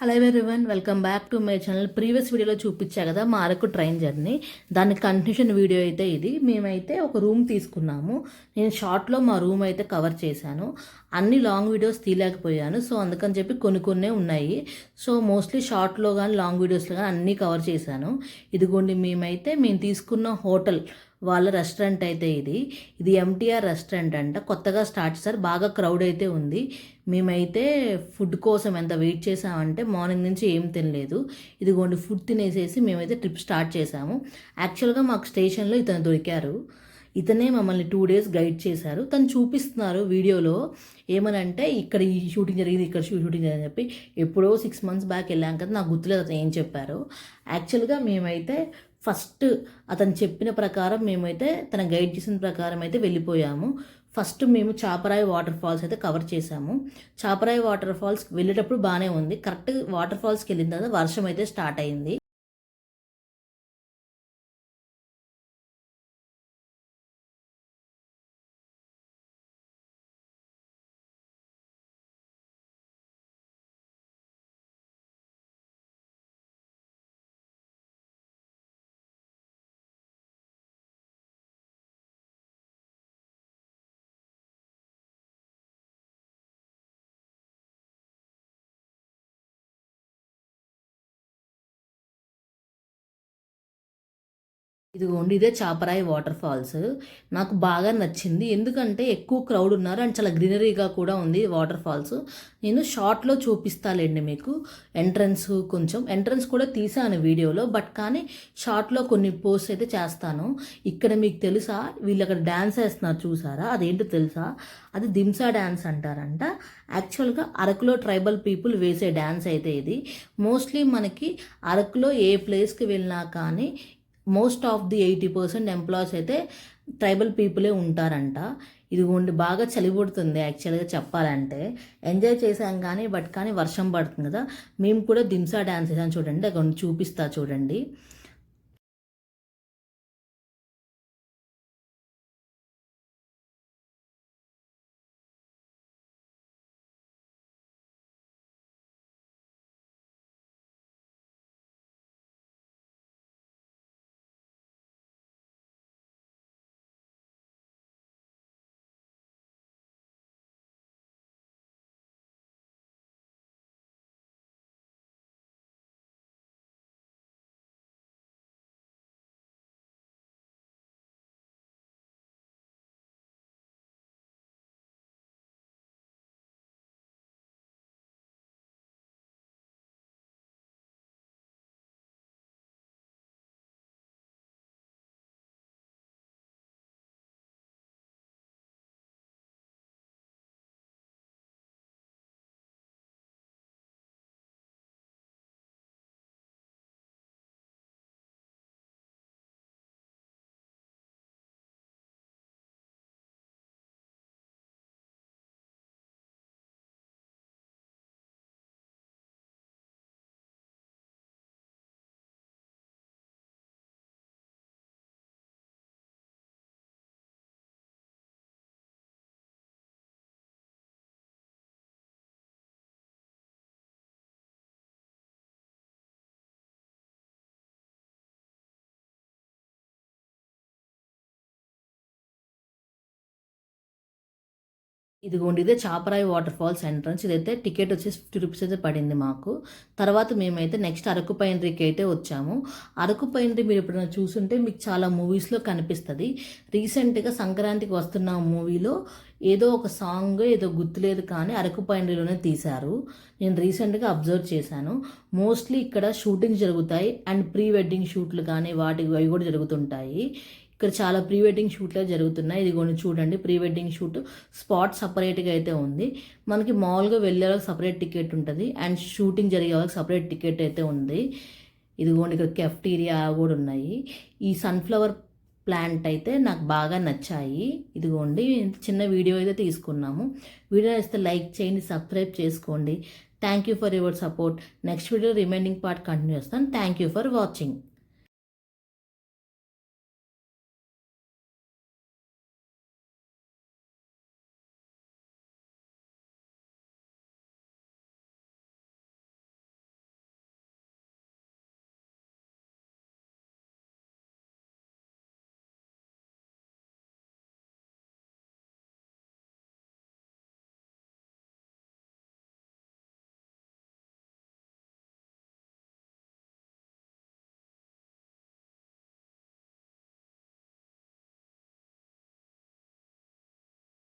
Hello everyone welcome back to my channel previous వీడియోలో చూపించా కదా మా అరకు ట్రైన్ జర్నీ దాని కంటిన్యూషన్ వీడియో అయితే ఇది. మేమైతే ఒక రూమ్ తీసుకున్నాము. నేను షార్ట్లో మా రూమ్ అయితే కవర్ చేశాను. అన్ని లాంగ్ వీడియోస్ తీయలేకపోయాను. సో అందుకని చెప్పి కొన్ని కొన్నే ఉన్నాయి. సో మోస్ట్లీ షార్ట్లో కానీ లాంగ్ వీడియోస్లో కానీ అన్నీ కవర్ చేశాను. ఇదిగోండి మేమైతే మేము తీసుకున్న హోటల్ వాళ్ళ రెస్టారెంట్ అయితే ఇది. ఇది ఎంటీఆర్ రెస్టారెంట్ అంట. కొత్తగా స్టార్ట్ చేశారు. బాగా క్రౌడ్ అయితే ఉంది. మేమైతే ఫుడ్ కోసం ఎంత వెయిట్ చేసామంటే మార్నింగ్ నుంచి ఏం తినలేదు. ఇదిగోండి ఫుడ్ తినేసేసి మేమైతే ట్రిప్ స్టార్ట్ చేసాము యాక్చువల్గా మాకు స్టేషన్లో ఇతను దొరికారు. ఇతనే మమ్మల్ని టూ డేస్ గైడ్ చేశారు. తను చూపిస్తున్నారు వీడియోలో ఏమనంటే ఇక్కడ ఈ షూటింగ్ జరిగింది ఇక్కడ షూటింగ్ జరిగింది అని చెప్పి ఎప్పుడో సిక్స్ మంత్స్ బ్యాక్ వెళ్ళాం కదా నాకు గుర్తులేదు అతను ఏం చెప్పారు. యాక్చువల్గా మేమైతే ఫస్ట్ అతను చెప్పిన ప్రకారం మేమైతే తన గైడ్ చేసిన ప్రకారం అయితే వెళ్ళిపోయాము. ఫస్ట్ మేము చాపరాయి వాటర్ ఫాల్స్ అయితే కవర్ చేసాము చాపరాయి వాటర్ ఫాల్స్ వెళ్ళేటప్పుడు బాగానే ఉంది. కరెక్ట్ వాటర్ ఫాల్స్కి వెళ్ళిన తర్వాత వర్షం అయితే స్టార్ట్ అయింది. ఇదిగోండి ఇదే చాపరాయి వాటర్ ఫాల్స్ నాకు బాగా నచ్చింది. ఎందుకంటే ఎక్కువ క్రౌడ్ ఉన్నారు అండ్ చాలా గ్రీనరీగా కూడా ఉంది వాటర్ ఫాల్స్ నేను షార్ట్లో చూపిస్తాలేండి మీకు. ఎంట్రన్స్ కొంచెం ఎంట్రన్స్ కూడా తీసాను వీడియోలో బట్ కానీ షార్ట్లో కొన్ని పోస్ట్ అయితే చేస్తాను. ఇక్కడ మీకు తెలుసా? వీళ్ళు అక్కడ డ్యాన్స్ వేస్తున్నారు చూసారా? అదేంటో తెలుసా? అది దింసా డ్యాన్స్ అంటారంట. యాక్చువల్గా అరకులో ట్రైబల్ పీపుల్ వేసే డ్యాన్స్ అయితే ఇది. మోస్ట్లీ మనకి అరకులో ఏ ప్లేస్కి వెళ్ళినా కానీ most of the eighty percent employees అయితే ట్రైబల్ పీపులే ఉంటారంట. ఇదిగోండి బాగా చలిపడుతుంది యాక్చువల్గా చెప్పాలంటే. ఎంజాయ్ చేసాం కానీ బట్ కానీ వర్షం పడుతుంది కదా. మేము కూడా దింసా డ్యాన్స్ చేసాం చూడండి అక్కడ చూపిస్తా చూడండి. ఇదిగోండి ఇదే చాపరాయి వాటర్ ఫాల్స్ ఎంట్రన్స్ ఇదైతే టికెట్ వచ్చేసి ఫిఫ్టీ రూపీస్ అయితే పడింది మాకు. తర్వాత మేమైతే నెక్స్ట్ అరకు పైనరీకి అయితే వచ్చాము. అరకు పైనరీ మీరు ఎప్పుడైనా చూసుంటే మీకు చాలా మూవీస్లో కనిపిస్తుంది. రీసెంట్గా సంక్రాంతికి వస్తున్న మూవీలో ఏదో ఒక సాంగ్ ఏదో గుర్తులేదు కానీ అరకు పైనరీలోనే తీశారు. నేను రీసెంట్గా అబ్జర్వ్ చేశాను. మోస్ట్లీ ఇక్కడ షూటింగ్ జరుగుతాయి. అండ్ ప్రీ వెడ్డింగ్ షూట్లు కానీ వాటి అవి కూడా జరుగుతుంటాయి. ఇక్కడ చాలా ప్రీ వెడ్డింగ్ షూట్లే జరుగుతున్నాయి. ఇది కొన్ని చూడండి ప్రీ వెడ్డింగ్ షూట్ స్పాట్ సపరేట్గా అయితే ఉంది. మనకి మామూలుగా వెళ్ళే వాళ్ళకి సపరేట్ టికెట్ ఉంటుంది. అండ్ షూటింగ్ జరిగే వాళ్ళకి సపరేట్ టికెట్ అయితే ఉంది. ఇదిగోండి ఇక్కడ కెఫ్టీరియా కూడా ఉన్నాయి. ఈ సన్ఫ్లవర్ ప్లాంట్ అయితే నాకు బాగా నచ్చాయి. ఇదిగోండి చిన్న వీడియో అయితే తీసుకున్నాము. వీడియో ఇస్తే లైక్ చేయండి సబ్స్క్రైబ్ చేసుకోండి. Thank you for your support. Next video remaining part continue చేస్తాను. Thank you for watching.